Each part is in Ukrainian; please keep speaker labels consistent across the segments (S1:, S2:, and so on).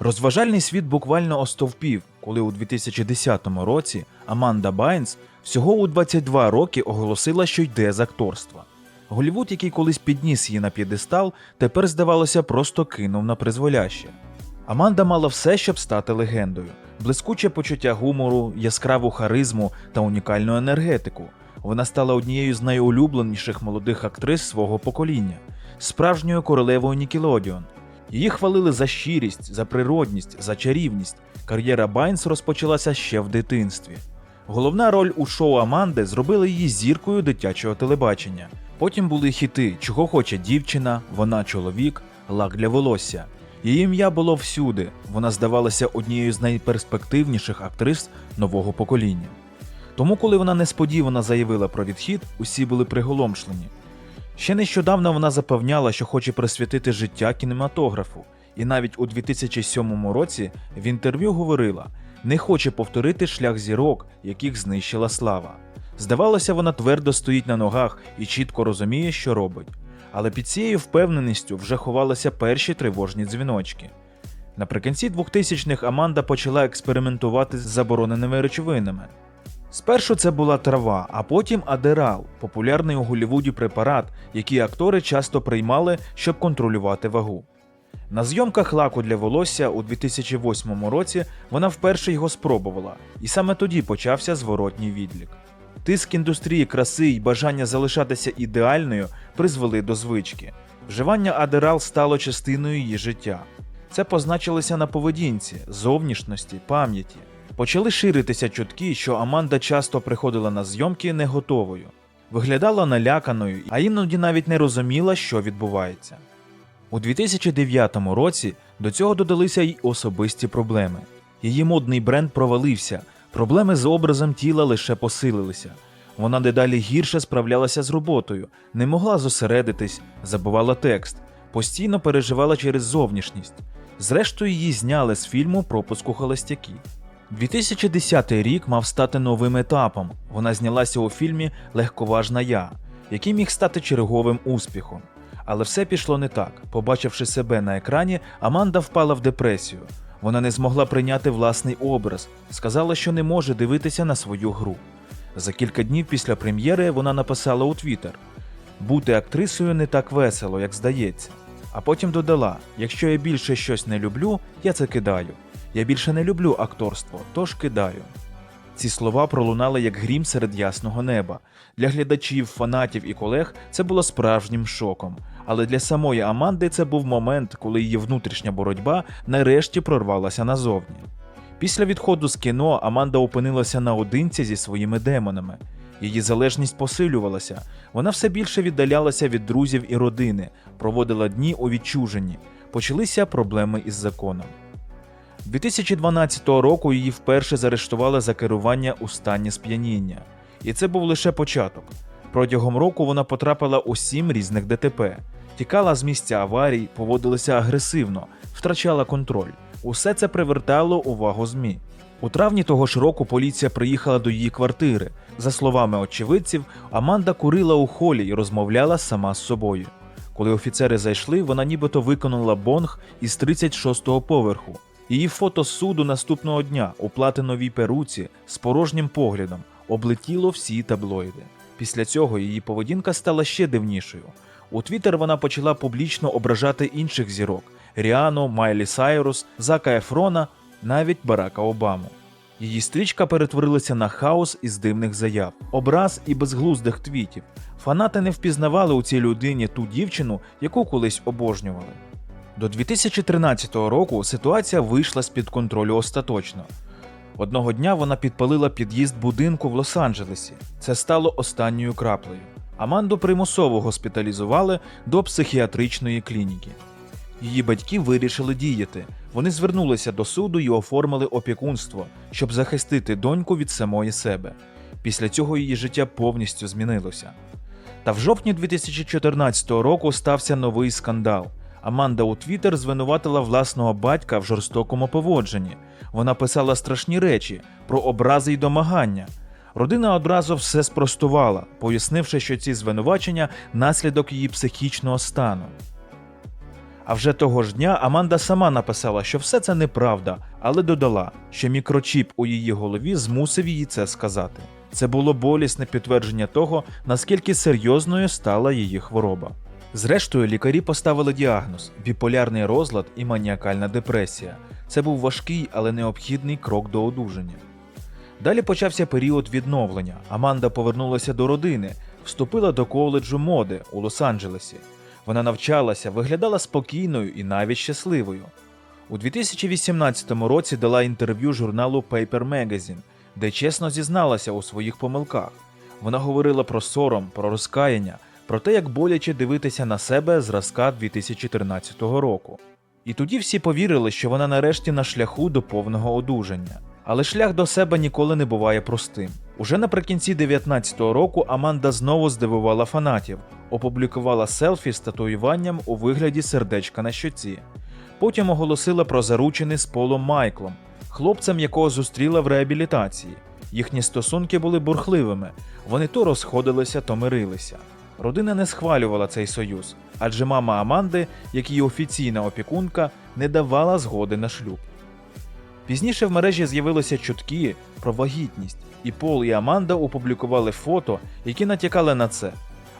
S1: Розважальний світ буквально остовпів, коли у 2010 році Аманда Байнс всього у 22 роки оголосила, що йде з акторства. Голівуд, який колись підніс її на п'єдестал, тепер, здавалося, просто кинув на призволяще. Аманда мала все, щоб стати легендою: блискуче почуття гумору, яскраву харизму та унікальну енергетику. Вона стала однією з найулюбленіших молодих актрис свого покоління, справжньою королевою Нікелодіон. Її хвалили за щирість, за природність, за чарівність. Кар'єра Байнс розпочалася ще в дитинстві. Головна роль у шоу Аманди зробила її зіркою дитячого телебачення. Потім були хіти Чого хоче дівчина, вона чоловік, лак для волосся. Її ім'я було всюди. Вона здавалася однією з найперспективніших актрис нового покоління. Тому, коли вона несподівано заявила про відхід, усі були приголомшлені. Ще нещодавно вона запевняла, що хоче присвятити життя кінематографу, і навіть у 2007 році в інтерв'ю говорила, не хоче повторити шлях зірок, яких знищила слава. Здавалося, вона твердо стоїть на ногах і чітко розуміє, що робить. Але під цією впевненістю вже ховалися перші тривожні дзвіночки. Наприкінці 2000-х Аманда почала експериментувати з забороненими речовинами. Спершу це була трава, а потім адерал, популярний у Голлівуді препарат, який актори часто приймали, щоб контролювати вагу. На зйомках лаку для волосся у 2008 році вона вперше його спробувала, і саме тоді почався зворотній відлік. Тиск індустрії краси і бажання залишатися ідеальною призвели до звички. Вживання адерал стало частиною її життя. Це позначилося на поведінці, зовнішності, пам'яті. Почали ширитися чутки, що Аманда часто приходила на зйомки не готовою, виглядала наляканою, а іноді навіть не розуміла, що відбувається. У 2009 році до цього додалися й особисті проблеми. Її модний бренд провалився, проблеми з образом тіла лише посилилися. Вона дедалі гірше справлялася з роботою, не могла зосередитись, забувала текст, постійно переживала через зовнішність. Зрештою, її зняли з фільму Пропуску холостяки. 2010 рік мав стати новим етапом. Вона знялася у фільмі Легковажна я, який міг стати черговим успіхом. Але все пішло не так. Побачивши себе на екрані, Аманда впала в депресію. Вона не змогла прийняти власний образ, сказала, що не може дивитися на свою гру. За кілька днів після прем'єри вона написала у Твіттер: Бути актрисою не так весело, як здається. А потім додала: якщо я більше щось не люблю, я це кидаю. Я більше не люблю акторство, тож кидаю. Ці слова пролунали як грім серед ясного неба. Для глядачів, фанатів і колег це було справжнім шоком. Але для самої Аманди це був момент, коли її внутрішня боротьба нарешті прорвалася назовні. Після відходу з кіно Аманда опинилася наодинці зі своїми демонами. Її залежність посилювалася, вона все більше віддалялася від друзів і родини, проводила дні у відчуженні. Почалися проблеми із законом. 2012 року її вперше заарештували за керування у стані сп'яніння. І це був лише початок. Протягом року вона потрапила у сім різних ДТП, тікала з місця аварій, поводилася агресивно, втрачала контроль. Усе це привертало увагу ЗМІ. У травні того ж року поліція приїхала до її квартири. За словами очевидців, Аманда курила у холі і розмовляла сама з собою. Коли офіцери зайшли, вона нібито виконала бонг із 36-го поверху. Її фото суду наступного дня у платиновій перуці з порожнім поглядом облетіло всі таблоїди. Після цього її поведінка стала ще дивнішою. У Твіттер вона почала публічно ображати інших зірок: Ріану, Майлі Сайрус, Зака Ефрона, навіть Барака Обаму. Її стрічка перетворилася на хаос із дивних заяв, образ і безглуздих твітів. Фанати не впізнавали у цій людині ту дівчину, яку колись обожнювали. До 2013 року ситуація вийшла з-під контролю остаточно. Одного дня вона підпалила під'їзд будинку в Лос-Анджелесі. Це стало останньою краплею. Аманду примусово госпіталізували до психіатричної клініки. Її батьки вирішили діяти. Вони звернулися до суду і оформили опікунство, щоб захистити доньку від самої себе. Після цього її життя повністю змінилося. Та в жовтні 2014 року стався новий скандал. Аманда у Твіттер звинуватила власного батька в жорстокому поводженні. Вона писала страшні речі про образи й домагання. Родина одразу все спростувала, пояснивши, що ці звинувачення наслідок її психічного стану. А вже того ж дня Аманда сама написала, що все це неправда, але додала, що мікрочіп у її голові змусив її це сказати. Це було болісне підтвердження того, наскільки серйозною стала її хвороба. Зрештою, лікарі поставили діагноз біполярний розлад і маніакальна депресія. Це був важкий, але необхідний крок до одужання. Далі почався період відновлення. Аманда повернулася до родини, вступила до коледжу моди у Лос-Анджелесі. Вона навчалася, виглядала спокійною і навіть щасливою. У 2018 році дала інтерв'ю журналу Paper Magazine, де чесно зізналася у своїх помилках. Вона говорила про сором, про розкаяння, про те, як боляче дивитися на себе зразка 2014 року. І тоді всі повірили, що вона нарешті на шляху до повного одужання. Але шлях до себе ніколи не буває простим. Уже наприкінці 19-го року Аманда знову здивувала фанатів, опублікувала селфі з татуюванням у вигляді сердечка на щоці. Потім оголосила про заручини з Полом Майклом, хлопцем, якого зустріла в реабілітації. Їхні стосунки були бурхливими, вони то розходилися, то мирилися. Родина не схвалювала цей союз, адже мама Аманди, як її офіційна опікунка, не давала згоди на шлюб. Пізніше в мережі з'явилися чутки про вагітність, і Пол і Аманда опублікували фото, які натякали на це.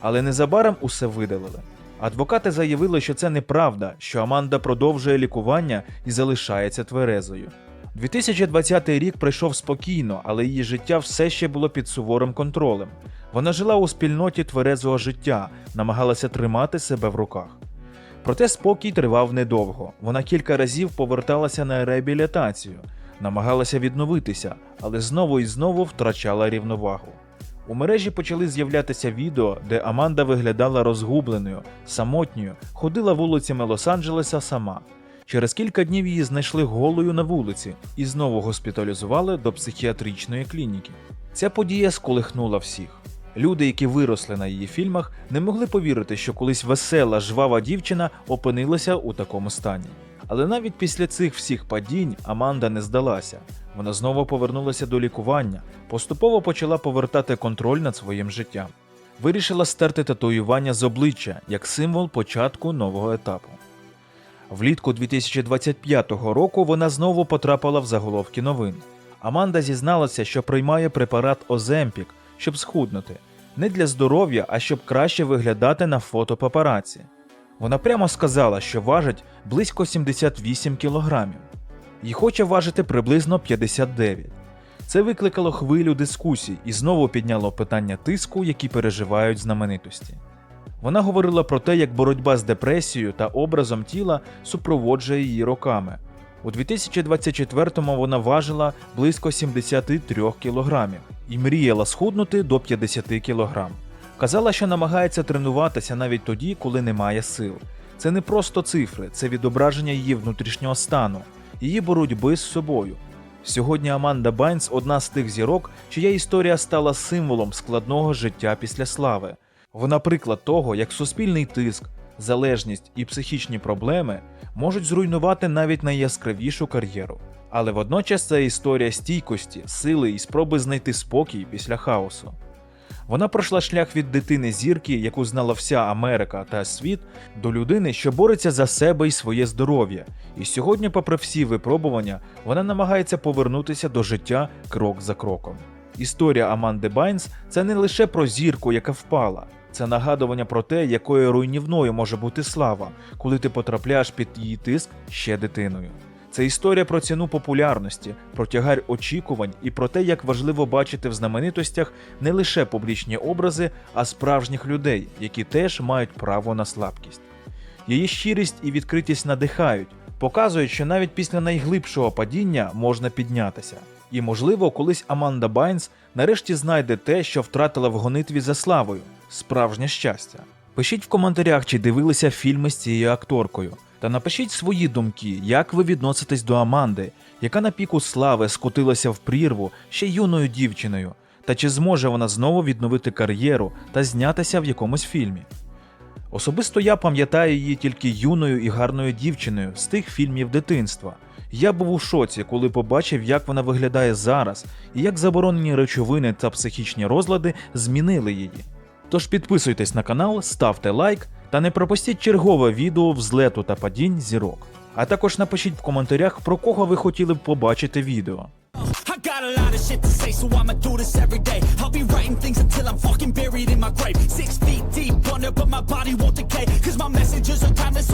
S1: Але незабаром усе видалили. Адвокати заявили, що це неправда, що Аманда продовжує лікування і залишається тверезою. 2020 рік пройшов спокійно, але її життя все ще було під суворим контролем. Вона жила у спільноті тверезого життя, намагалася тримати себе в руках. Проте спокій тривав недовго. Вона кілька разів поверталася на реабілітацію, намагалася відновитися, але знову і знову втрачала рівновагу. У мережі почали з'являтися відео, де Аманда виглядала розгубленою, самотньою, ходила вулицями Лос-Анджелеса сама. Через кілька днів її знайшли голою на вулиці і знову госпіталізували до психіатричної клініки. Ця подія сколихнула всіх. Люди, які виросли на її фільмах, не могли повірити, що колись весела, жвава дівчина опинилася у такому стані. Але навіть після цих всіх падінь Аманда не здалася. Вона знову повернулася до лікування, поступово почала повертати контроль над своїм життям. Вирішила стерти татуювання з обличчя як символ початку нового етапу. Влітку 2025 року вона знову потрапила в заголовки новин. Аманда зізналася, що приймає препарат Оземпік, щоб схуднути, не для здоров'я, а щоб краще виглядати на фото папараці. Вона прямо сказала, що важить близько 78 кілограмів і хоче важити приблизно 59. Це викликало хвилю дискусій і знову підняло питання тиску, які переживають знаменитості. Вона говорила про те, як боротьба з депресією та образом тіла супроводжує її роками. У 2024-му вона важила близько 73 кілограмів і мріяла схуднути до 50 кілограм. Казала, що намагається тренуватися навіть тоді, коли немає сил. Це не просто цифри, це відображення її внутрішнього стану, її боротьби з собою. Сьогодні Аманда Байнс одна з тих зірок, чия історія стала символом складного життя після слави. Вона приклад того, як суспільний тиск, залежність і психічні проблеми можуть зруйнувати навіть найяскравішу кар'єру. Але водночас це історія стійкості, сили і спроби знайти спокій після хаосу. Вона пройшла шлях від дитини зірки, яку знала вся Америка та світ, до людини, що бореться за себе і своє здоров'я. І сьогодні, попри всі випробування, вона намагається повернутися до життя крок за кроком. Історія Аманди Байнс це не лише про зірку, яка впала, це нагадування про те, якою руйнівною може бути слава, коли ти потрапляєш під її тиск ще дитиною. Це історія про ціну популярності, про тягар очікувань і про те, як важливо бачити в знаменитостях не лише публічні образи, а справжніх людей, які теж мають право на слабкість. Її щирість і відкритість надихають, показують, що навіть після найглибшого падіння можна піднятися. І, можливо, колись Аманда Байнс нарешті знайде те, що втратила в гонитві за славою справжнє щастя. Пишіть в коментарях, чи дивилися фільми з цією акторкою. Та напишіть свої думки, як ви відноситесь до Аманди, яка на піку слави скотилася в прірву ще юною дівчиною, та чи зможе вона знову відновити кар'єру та знятися в якомусь фільмі. Особисто я пам'ятаю її тільки юною і гарною дівчиною з тих фільмів дитинства. Я був у шоці, коли побачив, як вона виглядає зараз, і як заборонені речовини та психічні розлади змінили її. Тож підписуйтесь на канал, ставте лайк Та не пропустіть чергове відео взлету та падінь зірок. А також напишіть в коментарях, про кого ви хотіли б побачити відео.
S2: I got a lot of shit to say, so I'ma do this every day. I'll be writing things until I'm fucking buried in my grave. Six feet deep under, but my body won't decay. Cause my messages are timeless.